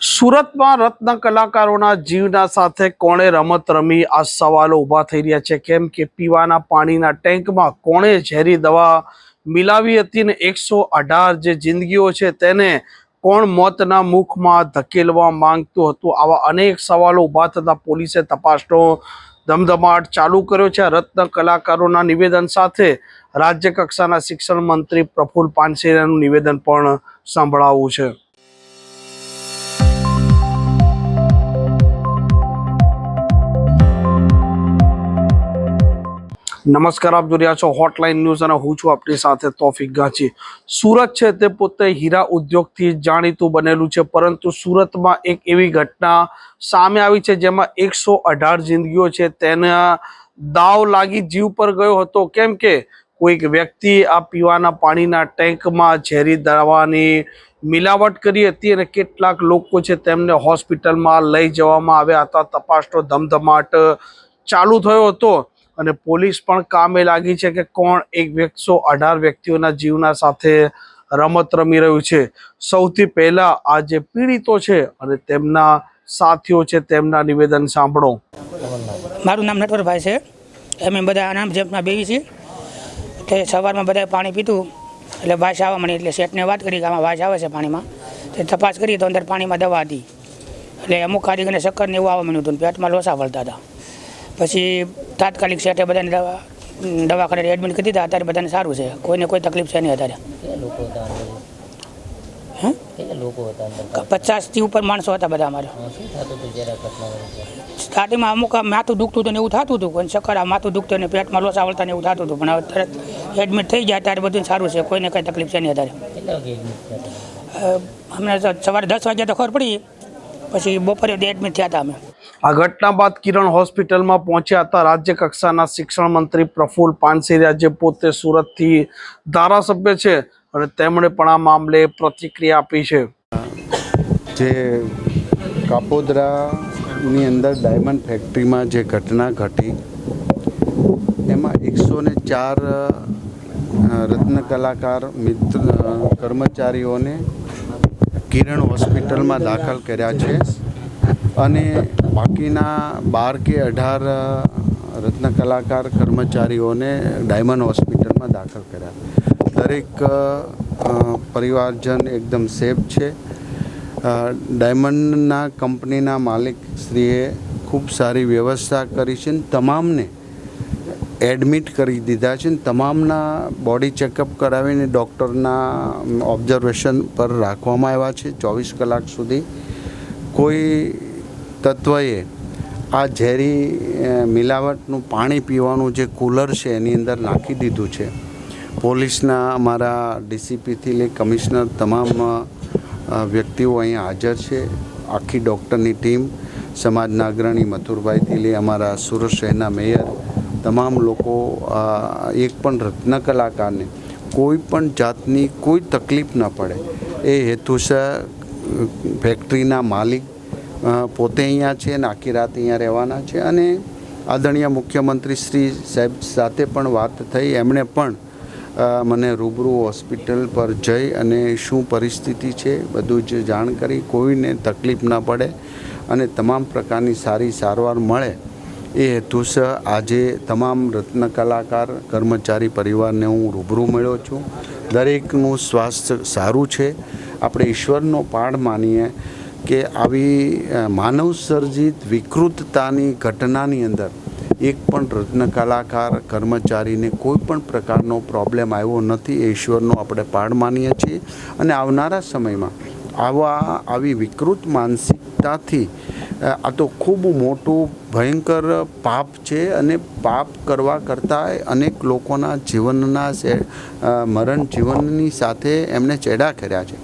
સુરતમાં રત્ન કલાકારોના જીવના સાથે કોણે રમત રમી? આ સવાલો ઊભા થઈ રહ્યા છે. કેમ કે પીવાના પાણીના ટેન્કમાં કોણે ઝેરી દવા મિલાવી હતી ને એકસો અઢાર જે જિંદગીઓ છે તેને કોણ મોતના મુખમાં ધકેલવા માંગતું હતું? આવા અનેક સવાલો ઊભા થતાં પોલીસે તપાસનો ધમધમાટ ચાલુ કર્યો છે. રત્ન કલાકારોના નિવેદન સાથે રાજ્ય કક્ષાના શિક્ષણ મંત્રી પ્રફુલ પાનસેરાનું નિવેદન પણ સંભળાવવું છે. નમસ્કાર, આપ જોઈ રહ્યા છો હોટલાઇન ન્યૂઝ અને હું છું આપની સાથે તોફિક ગાંચી સુરત છે તે પોતે હીરા ઉદ્યોગથી જાણીતું બનેલું છે, પરંતુ સુરતમાં એક એવી ઘટના સામે આવી છે જેમાં એકસો અઢાર જિંદગીઓ છે. તેના દાવ લાગી જીવ પર ગયો હતો. કેમ કે કોઈક વ્યક્તિ આ પીવાના પાણીના ટેન્કમાં ઝેરી દવાની મિલાવટ કરી હતી અને કેટલાક લોકો છે તેમને હોસ્પિટલમાં લઈ જવામાં આવ્યા હતા. તપાસનો ધમધમાટ ચાલુ થયો હતો. અને પોલીસ પણ કામે લાગી છે કે કોણ એક એકસો અઢાર વ્યક્તિઓના જીવના સાથે રમત રમી રહ્યું છે. સૌથી પહેલા આ જે પીડિતો છે અને તેમના સાથીઓ છે, તેમના નિવેદન સાંભળો. મારું નામ નટવરભાઈ છે. અમે બધા આનામ જેમના બેવી છીએ. તે સવારમાં બધાએ પાણી પીધું. એટલે વાસ આવવા મળી એટલે શેઠને વાત કરી કે આમાં વાસ આવે છે પાણીમાં. તે તપાસ કરી તો અંદર પાણીમાં દવા હતી. એટલે અમુક કારીગરને ચક્કર ને એવું આવવા મળ્યું હતું પેટમાં લોસા વળતા હતા. પછી તાત્કાલિક સેટે બધાને દવા દવાખાને એડમિટ કરી દીધા. અત્યારે બધાને સારું છે. કોઈને કોઈ તકલીફ છે નહીં અત્યારે. પચાસથી ઉપર માણસો હતા બધા અમારે? સ્ટાર્ટિંગમાં અમુક માથું દુખતું હતું ને એવું થતું હતું. કોઈ ચક્કર આ માથું દુખતું ને પેટમાં લોસા વળતા ને એવું થતું હતું. પણ હવે તરત એડમિટ થઈ જાય ત્યારે બધું સારું છે. કોઈને કંઈ તકલીફ છે નહીં અત્યારે. અમને સવારે દસ વાગ્યા તો ખબર પડી. પછી બપોરે એડમિટ થયા હતા અમે. આ ઘટના બાદ કિરણ હોસ્પિટલમાં પહોંચ્યા હતા. રાજ્ય કક્ષાના શિક્ષણ મંત્રી પ્રફુલ પાનસેરિયા જે પોતે સુરતથી ધારાસભ્ય છે અને તેમણે પણ આ મામલે પ્રતિક્રિયા આપી છે. જે કાપોદરાની અંદર ડાયમંડ ફેક્ટરીમાં જે ઘટના ઘટી એમાં એકસો ને ચાર રત્ન કલાકાર મિત્ર કર્મચારીઓને કિરણ હોસ્પિટલમાં દાખલ કર્યા છે અને બાકીના બાર કે અઢાર રત્ન કલાકાર કર્મચારીઓને ડાયમંડ હોસ્પિટલમાં દાખલ કર્યા. દરેક પરિવારજન એકદમ સેફ છે. ડાયમંડના કંપનીના માલિક શ્રીએ ખૂબ સારી વ્યવસ્થા કરી છે તમામને એડમિટ કરી દીધા છે અને તમામના બોડી ચેકઅપ કરાવીને ડૉક્ટરના ઓબ્ઝર્વેશન પર રાખવામાં આવ્યા છે ચોવીસ કલાક સુધી. કોઈ તત્વએ આ ઝેરી મિલાવટનું પાણી પીવાનું જે કુલર છે એની અંદર નાખી દીધું છે. પોલીસના અમારા ડીસીપીથી લઈ કમિશનર તમામ વ્યક્તિઓ અહીંયા હાજર છે. આખી ડૉક્ટરની ટીમ, સમાજના અગ્રણી મથુરભાઈથી લઈ અમારા સુરત શહેરના મેયર તમામ લોકો એક પણ રત્ન કલાકારને કોઈ પણ જાતની કોઈ તકલીફ ન પડે. એ હેતુસર ફેક્ટરીના માલિક પોતે અહીંયા છે અને આખી રાત અહીંયા રહેવાના છે. અને આદરણીય મુખ્યમંત્રી શ્રી સાહેબ સાથે પણ વાત થઈ. એમણે પણ મને રૂબરૂ હોસ્પિટલ પર જઈ અને શું પરિસ્થિતિ છે બધું જ જાણ કરી. કોઈને તકલીફ ન પડે અને તમામ પ્રકારની સારી સારવાર મળે. એ હેતુસર આજે તમામ રત્ન કલાકાર, કર્મચારી પરિવારને હું રૂબરૂ મળ્યો છું. દરેકનું સ્વાસ્થ્ય સારું છે. આપણે ઈશ્વરનો પાડ માનીએ કે આવી માનવસર્જિત માનવ સર્જિત વિકૃતતાની ઘટનાની અંદર એક પણ રત્ન કલાકાર, કર્મચારીને કોઈ પણ પ્રકારનો પ્રોબ્લેમ આવ્યો નથી એ ઈશ્વરનો આપણે પાડ માનીએ છીએ. અને આવનારા સમયમાં આવા, આવી વિકૃત માનસિકતાથી આ તો ખૂબ મોટું ભયંકર પાપ છે અને પાપ કરવા કરતાં અનેક લોકોના જીવનના મરણ જીવનની સાથે એમણે ચેડા કર્યા છે.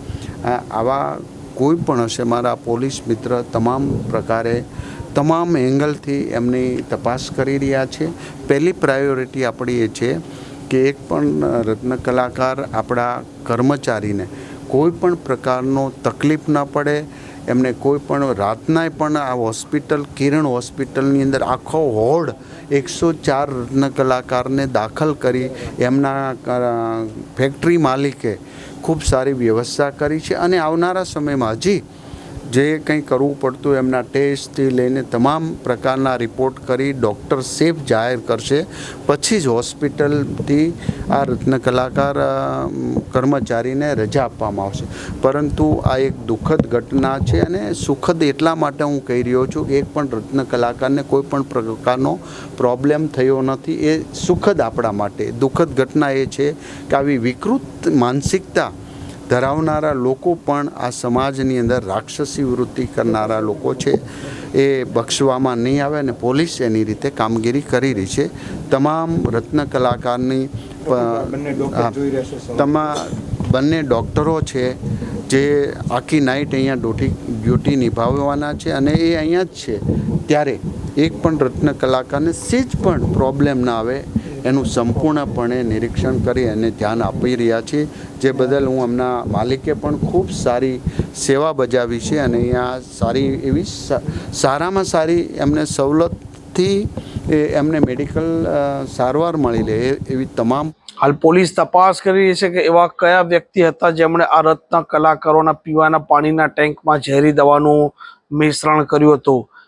આવા કોઈ પણ હશે, મારા પોલીસ મિત્ર તમામ પ્રકારે, તમામ એંગલથી એમની તપાસ કરી રહ્યા છે. પહેલી પ્રાયોરિટી આપણી એ છે કે એક પણ રત્ન કલાકાર આપણા કર્મચારીને કોઈ પણ પ્રકારનો તકલીફ ન પડે એમને કોઈ પણ રાતનાય પણ આ હોસ્પિટલ, કિરણ હોસ્પિટલની અંદર આખો હોડ એકસો ચાર રત્ન કલાકારને દાખલ કરી એમના ફેક્ટરી માલિકે ખૂબ સારી વ્યવસ્થા કરી છે. અને આવનારા સમયમાં હજી જે કંઈ કરવું પડતું એમના ટેસ્ટથી લઈને તમામ પ્રકારના રિપોર્ટ કરી ડૉક્ટર સેફ જાહેર કરશે. પછી જ હોસ્પિટલથી આ રત્ન કલાકાર કર્મચારીને રજા આપવામાં આવશે. પરંતુ આ એક દુઃખદ ઘટના છે અને સુખદ એટલા માટે હું કહી રહ્યો છું, એક પણ રત્ન કલાકારને કોઈ પણ પ્રકારનો પ્રોબ્લેમ થયો નથી. એ સુખદ આપણા માટે. દુઃખદ ઘટના એ છે કે આવી વિકૃત માનસિકતા ધરાવનારા લોકો પણ આ સમાજની અંદર રાક્ષસી વૃત્તિ કરનારા લોકો છે. એ બક્ષવામાં નહીં આવે અને પોલીસ એની રીતે કામગીરી કરી રહી છે. તમામ રત્ન કલાકારની તમામ તમા બંને ડૉક્ટરો છે જે આખી નાઇટ અહીંયા ડ્યુટી ડ્યુટી નિભાવવાના છે અને એ અહીંયા જ છે. ત્યારે એક પણ રત્ન કલાકારને સેજ પણ પ્રોબ્લેમ ના આવે એનું સંપૂર્ણપણે નિરીક્ષણ કરી અને ધ્યાન આપી રહ્યા છીએ. જે બદલ હું એમના માલિકે પણ ખૂબ સારી સેવા બજાવી છે અને અહીંયા સારી એવી સારામાં સારી એમને સવલતથી એમને મેડિકલ સારવાર મળી લે એવી તમામ હાલ પોલીસ તપાસ કરી રહી છે કે એવા કયા વ્યક્તિ હતા જેમણે આ રત્ન કલાકારોના પીવાના પાણીના ટેન્કમાં ઝેરી દવાનું મિશ્રણ કર્યું હતું.